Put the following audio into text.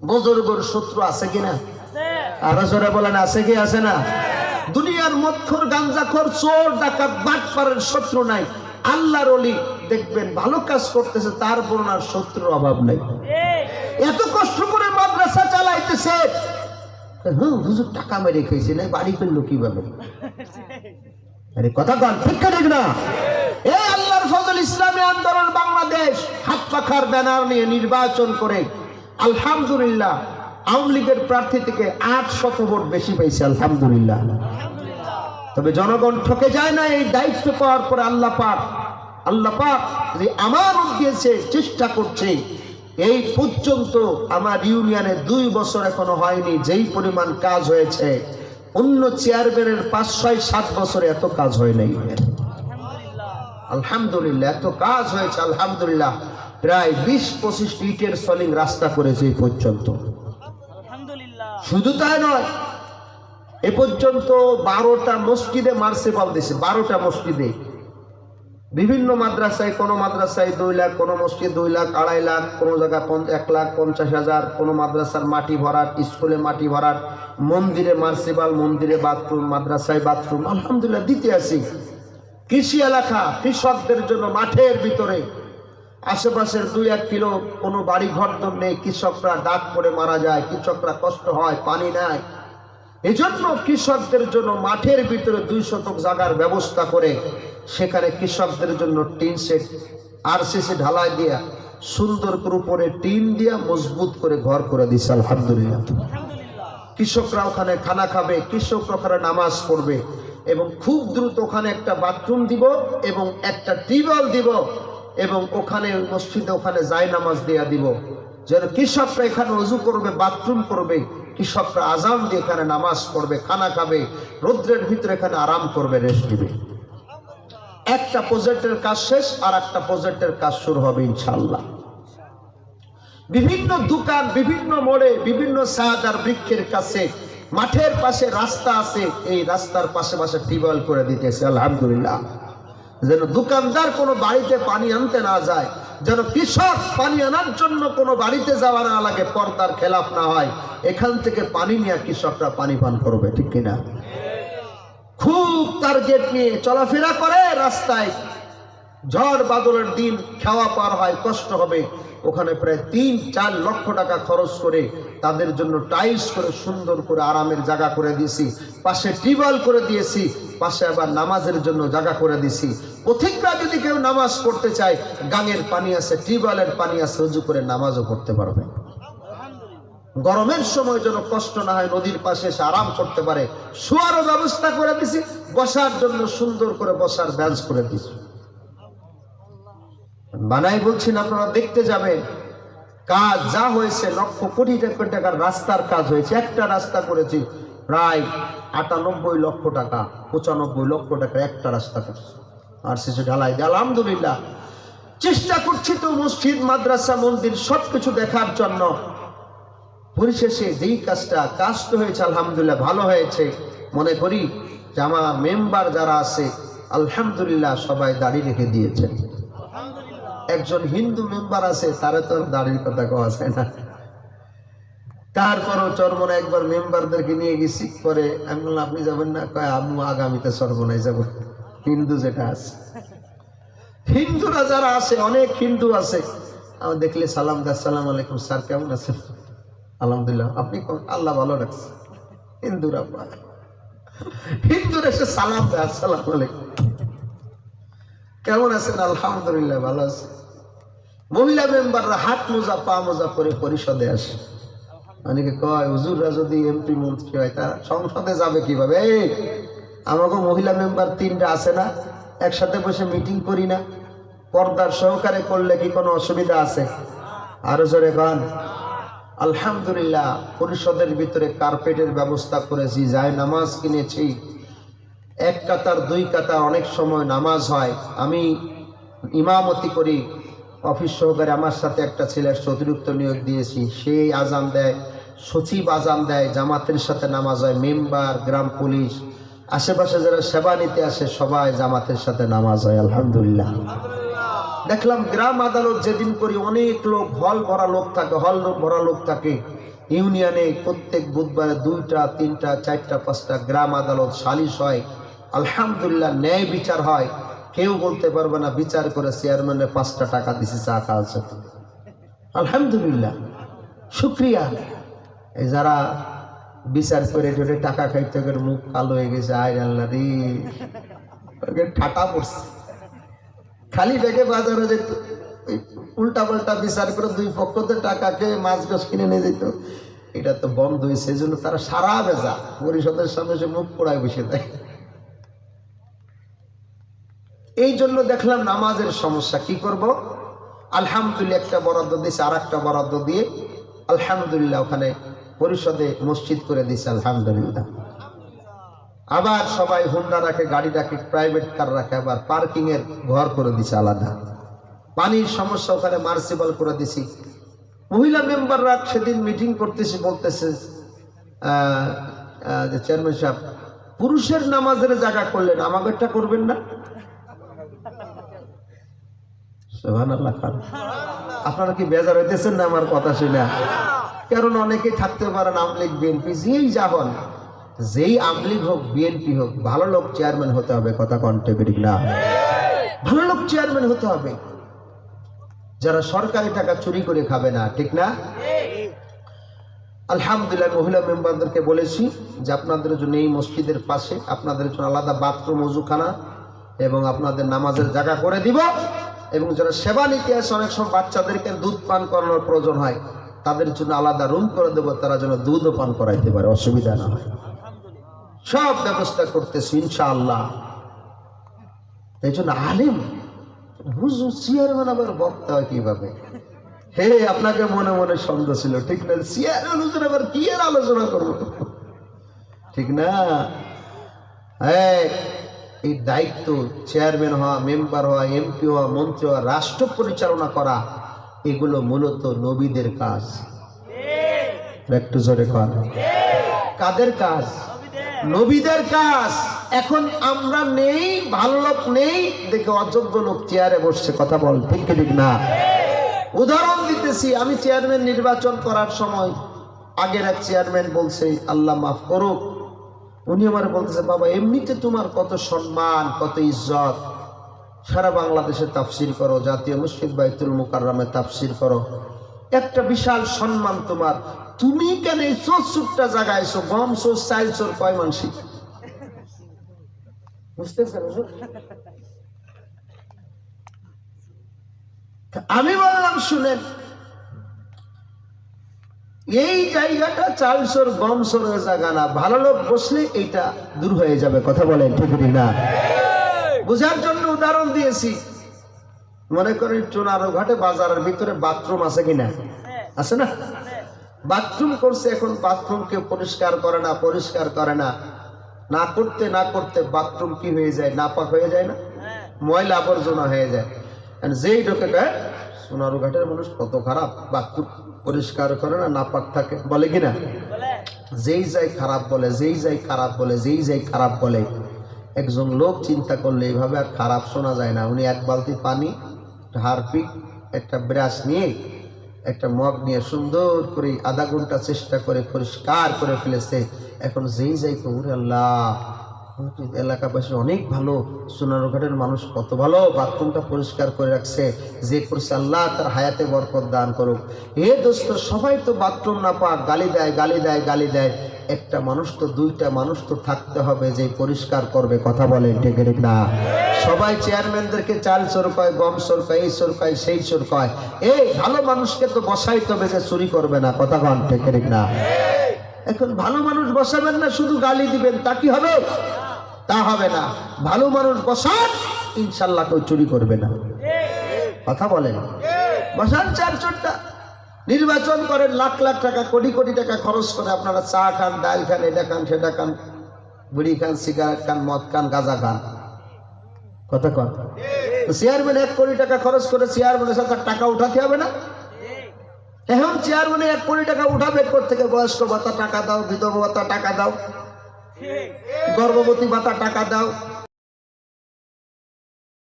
বুজুর্গর শত্রু আছে কিনা? আরও জোরে বলেন, আছে কি, আছে না? দুনিয়ার মক্ষর গাঞ্জাখর, চোর, ডাকাত, বাটপারের শত্রু নাই। আল্লাহর অলি দেখবেন ভালো কাজ করতেছে তার আর শত্রুর অভাব নাই। এত কষ্ট করে মাদ্রাসা চালাইতেছে। হ্যাঁ হুজুর, টাকা মেরে খেয়েছে না বাড়ি ফেলল কীভাবে? আরে, কথা কন, ঠিক ঠিক না? এ আল্লাহর ফজল ইসলামী আন্দোলন বাংলাদেশ, হাত পাখার ব্যানার নিয়ে নির্বাচন করে আলহামদুলিল্লাহ, আওয়ামী লীগের প্রার্থী থেকে আট শত ভোট বেশি পেয়েছে, আলহামদুলিল্লাহ। তবে জনগণ ঠকে যায় না এই দায়িত্ব পাওয়ার পরে আল্লাহ পাক আল্লাহ পাক যে আমার দিয়েছে, চেষ্টা করছে, এই পর্যন্ত আমার ইউনিয়নে দুই বছর এখনও হয়নি যেই পরিমাণ কাজ হয়েছে। অন্য চেয়ারম্যানের পাঁচ, ছয়, সাত বছরে এত কাজ হয় নাই। আলহামদুলিল্লাহ, এত কাজ হয়েছে, আলহামদুলিল্লাহ। প্রায় বিশ পঁচিশ ইটের সলিং রাস্তা করেছে এই পর্যন্ত। শুধু তাই নয় এ পর্যন্ত বারোটা মসজিদে মার্সেপাল দিছে বারোটা মসজিদে। বিভিন্ন মাদ্রাসায় কোনো মাদ্রাসায় দুই লাখ কোনো মসজিদ দুই লাখ আড়াই লাখ কোনো জায়গায় এক লাখ পঞ্চাশ হাজার কোনো মাদ্রাসার মাটি ভরাট স্কুলে মাটি ভরাট মন্দিরে মার্সিবাল মন্দিরে বাথরুম মাদ্রাসায় বাথরুম আলহামদুলিল্লাহ দিতে আসি। কৃষি এলাকা কৃষকদের জন্য মাঠের ভিতরে আশেপাশের দুই এক কিলো কোনো বাড়ি ঘর তো নেই, কৃষকরা ডাক করে মারা যায়, কৃষকরা কষ্ট হয়, পানি নেয়। এজন্য কৃষকদের জন্য মাঠের ভিতরে দুই শতক জাগার ব্যবস্থা করে সেখানে কৃষকদের জন্য টিন সেট আর শেষে ঢালাই দিয়া সুন্দর করে উপরে টিন দিয়া মজবুত করে ঘর করে দিছে, আলহামদুলিল্লাহ। কৃষকরা ওখানে খানা খাবে, কৃষকরা ওখানে নামাজ পড়বে এবং খুব দ্রুত ওখানে একটা বাথরুম দিব এবং একটা টিউবওয়েল দিব। এবং ওখানে মসজিদে ওখানে যাই নামাজ দেয়া দিব। যেন কৃষকরা এখানে অজু করবে, বাথরুম করবে, কৃষকরা আজান দিয়ে এখানে নামাজ পড়বে, খানা খাবে, রৌদ্রের ভিতরে এখানে আরাম করবে, রেস্ট দিবে একটা প্রজেক্টের কাজ শেষ, আর একটা প্রজেক্টের কাজ শুরু হবে ইনশাল্লাহ বিভিন্ন দোকান, বিভিন্ন মোড়ে, বিভিন্ন সাহাদার বৃক্ষের কাছে, মাঠের পাশে রাস্তা আছে, এই রাস্তার পাশে পাশে টিউবওয়েল করে দিতেছে, আলহামদুলিল্লাহ। যেন দোকানদার কোনো বাড়িতে পানি আনতে না যায়, যেন কৃষক পানি আনার জন্য কোনো বাড়িতে যাওয়া না লাগে, পর্দার খেলাফ না হয়। এখান থেকে পানি নিয়ে কৃষকরা পানি পান করবে, ঠিক কিনা? খুব টার্গেট নিয়ে চলাফেরা করে রাস্তায়। ঝড় বাদলের দিন খাওয়া পার হয়, কষ্ট হবে। ওখানে প্রায় তিন, চার লক্ষ টাকা খরচ করে তাদের জন্য টাইলস করে সুন্দর করে আরামের জায়গা করে দিয়েছি। পাশে টিউবওয়েল করে দিয়েছি, পাশে আবার নামাজের জন্য জায়গা করে দিয়েছি। পথিকরা যদি কেউ নামাজ পড়তে চায়, গাঙের পানি আছে, টিউবওয়েলের পানি আছে, উজু করে নামাজও পড়তে পারবে। গরমের সময় যেন কষ্ট না হয়, নদীর পাশে এসে আরাম করতে পারে। শোয়ারও ব্যবস্থা করে দিছি বসার জন্য সুন্দর করে বসার ব্যাঞ্চ করে দিছি বানাই বলছেন, আপনারা দেখতে যাবেন, কাজ যা হয়েছে, লক্ষ কোটি টাকা টাকার রাস্তার কাজ হয়েছে। একটা রাস্তা করেছি প্রায় আটানব্বই লক্ষ টাকা, পঁচানব্বই লক্ষ টাকা একটা রাস্তা করছে। আর শেষে ঢালাই দিয়ে আলহামদুলিল্লাহ চেষ্টা করছি তো মসজিদ, মাদ্রাসা, মন্দির সবকিছু দেখার জন্য। পরিশেষে যেই কাজটা, কাজ তো হয়েছে, আলহামদুলিল্লাহ ভালো হয়েছে। মনে করি যে আমার মেম্বার যারা আছে, আলহামদুলিল্লাহ সবাই দাড়ি রেখে দিয়েছেন। একজন হিন্দু মেম্বার আছে, তারা তো দাড়ির কথা কওয়া যায় না। তারপরও চরমনে একবার মেম্বারদেরকে নিয়ে গেছি পরে আমি বললাম, আপনি যাবেন না? কয় আমি আগামীতে চরমনায় যাব। হিন্দু যেটা আছে। হিন্দুরা যারা আছে, অনেক হিন্দু আছে। আমার দেখলে সালাম দা সালাম আলাইকুম, স্যার, কেমন আছেন? আলহামদুলিল্লাহ, আপনি আল্লাহ ভালো রাখছে। হিন্দুরা হিন্দুরা এসে সালাম দেয়, আসসালাম আলাইকুম। কেমন আছেন? আলহামদুলিল্লাহ ভালো আছে। মহিলা মেম্বাররা হাত মোজা, পা মোজা করে পরিষদে আসে। অনেকে কয়, হুজুররা যদি এমপি মন্ত্রী হয়, তারা সংসদে যাবে কীভাবে? এই আমাকে মহিলা মেম্বার তিনটা আছে না, একসাথে বসে মিটিং করি না। পর্দার সহকারে করলে কি কোনো অসুবিধা আছে? আরও জোরে গান আলহামদুলিল্লাহ, পরিষদের ভিতরে কার্পেটের ব্যবস্থা করেছি, যায় নামাজ কিনেছি। এক কাতার, দুই কাতার অনেক সময় নামাজ হয়। আমি ইমামতি করি, অফিস সহকারে আমার সাথে একটা ছেলের অতিরিক্ত নিয়োগ দিয়েছি। সেই আজান দেয়, সচিব আজান দেয়, জামাতের সাথে নামাজ হয়, মেম্বার, গ্রাম পুলিশ, আশেপাশে যারা সেবা নিতে আসে, সবাই জামাতের সাথে নামাজ হয়, আলহামদুলিল্লাহ। দেখলাম গ্রাম আদালত যেদিন করি অনেক লোক, হল ভরা লোক থাকে, হল ভরা লোক থাকে। ইউনিয়নে প্রত্যেক বুধবারে দুইটা, তিনটা, চারটা, পাঁচটা গ্রাম আদালত সালিশ হয়। আলহামদুলিল্লাহ, ন্যায় বিচার হয়। কেউ বলতে পারবে না, বিচার করে চেয়ারম্যানের পাঁচটা টাকা দিছে, চা খাওয়ার সাথে আলহামদুলিল্লাহ, শুক্রিয়া। এই যারা বিচার করে টোরে টাকা খাইতে করে মুখ কালো হয়ে গেছে, আয় আল্লাহ রে। ঠাটা পড়ছে। খালি ব্যাগে বাজারে যেত উল্টা পাল্টা বিচার করে দুই পক্ষতে টাকা খেয়ে মাছ গাছ কিনে নিয়ে যেত, এটা তো বন্ধ হয়েছে। সেই জন্য তারা সারা বেজা পরিষদের সামনে সে মুখ পোড়ায় বসে দেয় এই জন্য দেখলাম নামাজের সমস্যা কি করব? আলহামদুলিল্লাহ একটা বরাদ্দ দিয়েছে আর একটা বরাদ্দ দিয়ে আলহামদুলিল্লাহ ওখানে পরিষদে মসজিদ করে দিয়েছে আলহামদুলিল্লাহ। আবার সবাই হুন্ডা রাখে গাড়ি রাখে প্রাইভেট কার রাখে আবার পার্কিং এর ঘর করে দিছে আলাদা। পানির সমস্যা ওখানে মার্সিবল করে দিছি। মহিলা মেম্বাররা সেদিন মিটিং করতেছে বলতেছে আহ, চেয়ারম্যান সাহেব পুরুষের নামাজের জায়গা করলেন আমাদেরটা করবেন না? আপনারা কি বেজার হইতেছেন না আমার কথা শুনে? কারণ অনেকে থাকতে পারেন আমলিগ বিএনপি, যেই যা হন। যেই আমলিগ হোক, বিএনপি হোক, ভালো লোক চেয়ারম্যান হতে হবে, কথা কন্টে বেরিক না ভালো লোক চেয়ারম্যান হতে হবে। যারা সরকারি টাকা চুরি করে খাবে না, ঠিক না? আলহামদুলিল্লাহ মহিলা মেম্বারদেরকে বলেছি যে আপনাদের জন্য এই মসজিদের পাশে আপনাদের জন্য আলাদা বাথরুম অজুখানা এবং আপনাদের নামাজের জায়গা করে দিব। এবং যারা সেবা নিতে আসে অনেক সময় বাচ্চাদেরকে দুধ পান করানোর প্রয়োজন হয়। তাদের জন্য আলাদা রুম করে দেবো, তারা যেন দুধও পান করাইতে পারে, অসুবিধা না হয়। সব ব্যবস্থা করতেছি, ইনশাআল্লাহ। এই জন্য আলিম, হুজুর, চেয়ারম্যান আবার বক্তা হয় কীভাবে? হে, আপনাকে মনে মনে সন্দেহ ছিল, ঠিক না? চেয়ারম্যান, হুজুর, আবার কি এর আলোচনা করব? ঠিক না? হ্যাঁ এই দায়িত্ব চেয়ারম্যান হওয়া, মেম্বার হওয়া, এমপি হওয়া, মন্ত্রী হওয়া, রাষ্ট্র পরিচালনা করা, এগুলো মূলত নবীদের কাজ। একটু জোরে কর কাদের কাজ? নবীদের কাজ। এখন আমরা নেই, ভালো লোক নেই, দেখে অযোগ্য লোক চেয়ারে বসছে, কথা বল, ঠিক ঠিক না? উদাহরণ দিতেছি, আমি চেয়ারম্যান নির্বাচন করার সময় আগের এক চেয়ারম্যান বলছে, আল্লাহ মাফ করুক উনি আমার বলতেছে, বাবা, এমনিতে তোমার কত সম্মান, কত ইজ্জত। সারা বাংলাদেশে তাফসির করো, জাতীয় মুসলিম বাইতুল মুকাররামে তাফসির করো। একটা বিশাল সম্মান তোমার। তুমি কেন এই জায়গায় এসো গম চোর, চাইল চোর, কয় মানসিক? আমি বললাম, শুনেন এই জায়গাটা চাল সোর গম জায়গা না। ভালো লোক বসলে এইটা দূর হয়ে যাবে, কথা বলেন ঠিক না বোঝার জন্য উদাহরণ দিয়েছি। মনে করেন চুনারো ঘাটে বাজারের ভিতরে বাথরুম আছে কিনা? আছে না? বাথরুম করছে এখন, বাথরুম বাথরুমকে পরিষ্কার করে না, পরিষ্কার করে না। না করতে না করতে বাথরুম কি হয়ে যায়? নাপাক হয়ে যায় না? ময়লা আবর্জনা হয়ে যায়। আর যেই ঢোকে গায়ে সোনারু ঘাটের মানুষ কত খারাপ বাথরুম পরিষ্কার করে না, নাপাক থাকে, বলে কিনা? যেই যাই খারাপ বলে, যেই যাই খারাপ বলে, যেই যাই খারাপ বলে, একজন লোক চিন্তা করলে এইভাবে আর খারাপ শোনা যায় না। উনি এক বালতি পানি হারপিক, একটা ব্রাশ নিয়ে, একটা মগ নিয়ে সুন্দর করে আধা ঘণ্টা চেষ্টা করে, পরিষ্কার করে ফেলেছে। এখন যেই যাই কবুর আল্লাহ এলাকাবাসী অনেক ভালো, সোনারঘাটের মানুষ কত ভালো, বাথরুমটা পরিষ্কার করে রাখছে, যে করছে আল্লাহ তার হায়াতে বরকত দান করুক। এ দোস্ত, সবাই তো বাথরুম না পাক, গালি দেয় গালি দেয় গালি দেয়। একটা মানুষ তো, দুইটা মানুষ তো থাকতে হবে যে পরিষ্কার করবে, কথা বলে, ঠিক না সবাই চেয়ারম্যানদেরকে চাল চোর কয় গম চোর কয় এই চোর কয় সেই চোর কয় এই ভালো মানুষকে তো বসাইতে হবে যে চুরি করবে না, কথা কন ঠিক না এখন ভালো মানুষ বসাবেন না, শুধু গালি দিবেন, তা কি হবে? তা হবে না। ভালো মানুষ বসান, ইনশাল্লাহ কেউ চুরি করবে না। কথা বলেন। বসান চার চোরটা নির্বাচন করেন, লাখ লাখ টাকা, কোটি কোটি টাকা খরচ করে আপনারা চা খান, ডাল খান, এটা খান, সেটা খান, বুড়ি খান, সিগারেট খান, মদ খান, গাঁজা খান। কথা কন। চেয়ারম্যান এক কোটি টাকা খরচ করে চেয়ারম্যানের সাথে টাকা উঠাতে হবে না? এখন চেয়ারম্যানে এক কোটি টাকা উঠাবে থেকে বয়স্ক ভাতা টাকা দাও, বিধবা ভাতা টাকা দাও? গর্ভবতী ভাতা টাকা দাও।